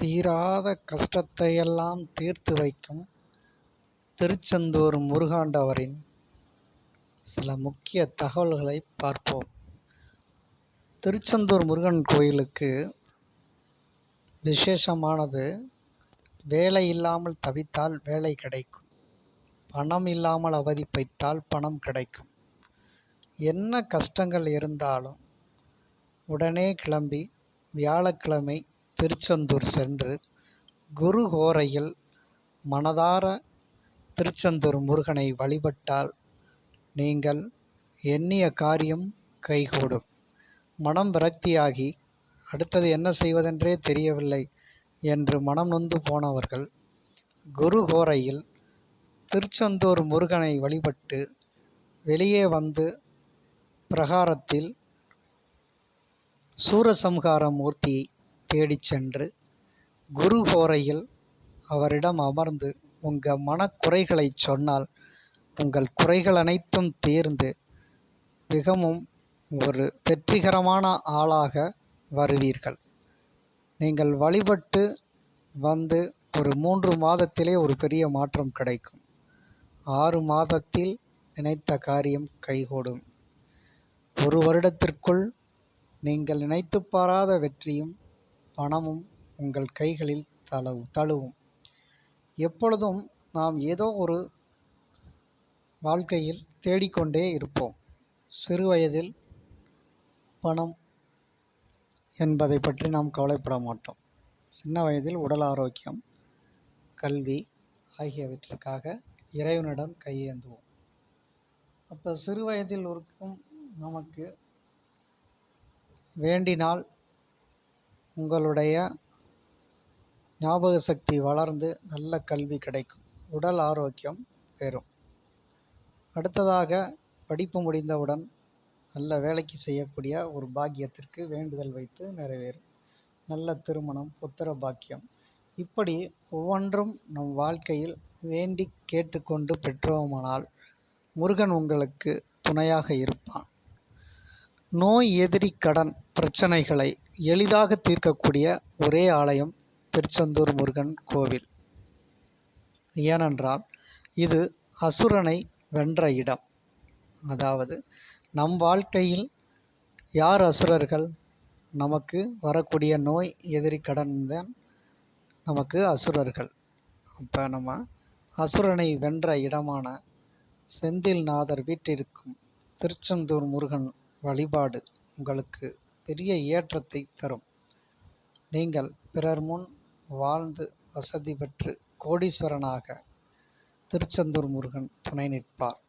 தீராத கஷ்டத்தையெல்லாம் தீர்த்து வைக்கும் திருச்செந்தூர் முருகாண்டவரின் சில முக்கிய தகவல்களை பார்ப்போம். திருச்செந்தூர் முருகன் கோயிலுக்கு விசேஷமானது வேலை இல்லாமல் தவித்தால் வேலை கிடைக்கும். பணம் இல்லாமல் அவதிப்பட்டால் பணம் கிடைக்கும். என்ன கஷ்டங்கள் இருந்தாலும் உடனே கிளம்பி வியாழக்கிழமை திருச்செந்தூர் சென்று குரு கோரையில் மனதார திருச்செந்தூர் முருகனை வழிபட்டால் நீங்கள் எண்ணிய காரியம் கைகூடும். மனம் விரக்தியாகி அடுத்தது என்ன செய்வதென்றே தெரியவில்லை என்று மனம் நொந்து போனவர்கள் குரு கோரையில் திருச்செந்தூர் முருகனை வழிபட்டு வெளியே வந்து பிரகாரத்தில் சூரசம்ஹார மூர்த்தியை தேடிச் சென்று குரு கோரையில் அவரிடம் அமர்ந்து உங்கள் மனக்குறைகளைச் சொன்னால் உங்கள் குறைகள் அனைத்தும் தீர்ந்து மிகவும் ஒரு வெற்றிகரமான ஆளாக வருவீர்கள். நீங்கள் வழிபட்டு வந்து ஒரு மூன்று மாதத்திலே ஒரு பெரிய மாற்றம் கிடைக்கும். ஆறு மாதத்தில் நினைத்த காரியம் கைகூடும். ஒரு வருடத்திற்குள் நீங்கள் நினைத்து பாராத வெற்றியும் பணமும் உங்கள் கைகளில் தளவு தழுவும். எப்பொழுதும் நாம் ஏதோ ஒரு வாழ்க்கையில் தேடிக்கொண்டே இருப்போம். சிறு வயதில் பணம் என்பதை பற்றி நாம் கவலைப்பட மாட்டோம். சின்ன வயதில் உடல் ஆரோக்கியம் கல்வி ஆகியவற்றுக்காக இறைவனிடம் கையேந்துவோம். அப்போ சிறு வயதில் இருக்கும் நமக்கு வேண்டினால் உங்களுடைய ஞாபக சக்தி வளர்ந்து நல்ல கல்வி கிடைக்கும். உடல் ஆரோக்கியம் பெறும். அடுத்ததாக படிப்பு முடிந்தவுடன் நல்ல வேலைக்கு செய்யக்கூடிய ஒரு பாக்கியத்திற்கு வேண்டுதல் வைத்து நிறைவேறும். நல்ல திருமணம் புத்திர பாக்கியம். இப்படி ஒவ்வொன்றும் நம் வாழ்க்கையில் வேண்டி கேட்டுக்கொண்டு பெற்றோமானால் முருகன் உங்களுக்கு துணையாக இருப்பான். நோய் எதிரி கடன் பிரச்சனைகளை எளிதாக தீர்க்கக்கூடிய ஒரே ஆலயம் திருச்செந்தூர் முருகன் கோவில். ஏனென்றால் இது அசுரனை வென்ற இடம். அதாவது நம் வாழ்க்கையில் யார் அசுரர்கள்? நமக்கு வரக்கூடிய நோய் எதிரி கடன் தான் நமக்கு அசுரர்கள். அப்போ நம்ம அசுரனை வென்ற இடமான செந்தில்நாதர் வீட்டிற்கும் திருச்செந்தூர் முருகன் வழிபாடு உங்களுக்கு பெரிய ஏற்றத்தை தரும். நீங்கள் பிறர் முன் வாழ்ந்து வசதி பெற்று கோடீஸ்வரனாக திருச்செந்தூர் முருகன் துணை நிற்பார்.